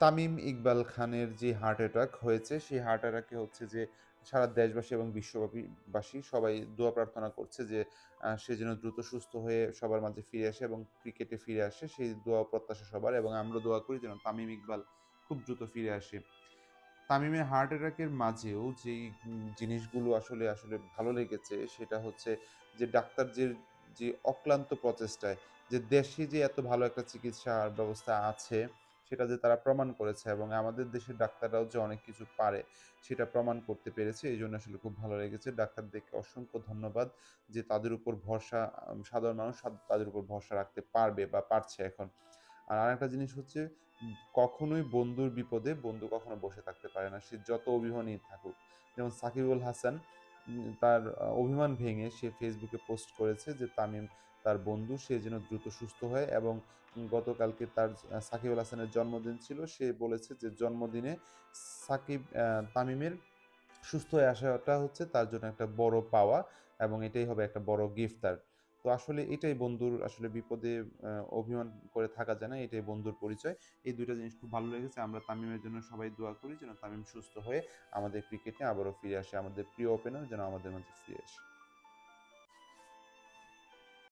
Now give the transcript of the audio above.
তামিম ইকবাল খানের যে heart attack হয়েছে, সেই হার্ট অ্যাটাকে হচ্ছে যে সারা দেশবাসী এবং বিশ্বব্যাপী বাসী সবাই দোয়া প্রার্থনা করছে যে সে যেন দ্রুত সুস্থ হয়ে সবার মাঝে ফিরে আসে এবং ক্রিকেটে ফিরে আসে। সেই দোয়া প্রত্যাশা সবার এবং আমরা দোয়া করি যেন তামিম ইকবাল খুব দ্রুত ফিরে আসে। তামিমের হার্ট অ্যাটাকের মাঝেও যেই জিনিসগুলো আসলে আসলে ভালো লেগেছে সেটা হচ্ছে যে ডাক্তার যে যে অক্লান্ত প্রচেষ্টায় যে দেশে যে এত ভালো একটা চিকিৎসার ব্যবস্থা আছে সেটা যে তারা প্রমাণ করেছে এবং আমাদের দেশের ডাক্তাররাও যে অনেক কিছু পারে, সেটা প্রমাণ করতে পেরেছে। এই জন্য আসলে খুব ভালো লেগেছে। ডাক্তারদেরকে অসংখ্য ধন্যবাদ যে তাদের উপর ভরসা সাধারণ মানুষ তাদের উপর ভরসা রাখতে পারবে বা পারছে এখন। আর আরেকটা জিনিস হচ্ছে কখনোই বন্ধুর বিপদে বন্ধু কখনো বসে থাকতে পারে না। সে যত অভিমানী থাকুক। যেমন সাকিবুল হাসান তার অভিমান ভেঙে সে ফেসবুকে পোস্ট করেছে যে তামিম তার বন্ধু, সে যেন দ্রুত সুস্থ হয় এবং গতকালকে তার সাকিবুল হাসানের জন্মদিন ছিল। সে বলেছে যে জন্মদিনে সাকিব তামিমের সুস্থ হয়ে আসাটা হচ্ছে তার জন্য একটা বড় পাওয়া এবং এটাই হবে একটা বড় গিফট তার। তো আসলে এটাই বন্ধুর আসলে বিপদে অভিমান করে থাকা যায় না, এটাই বন্ধুর পরিচয়। এই দুইটা জিনিস খুব ভালো লেগেছে। আমরা তামিমের জন্য সবাই দোয়া করি যেন তামিম সুস্থ হয়ে আমাদের ক্রিকেটে আবারও ফিরে আসে, আমাদের প্রিয় ওপেনার যেন আমাদের মাঝে ফিরে আসে।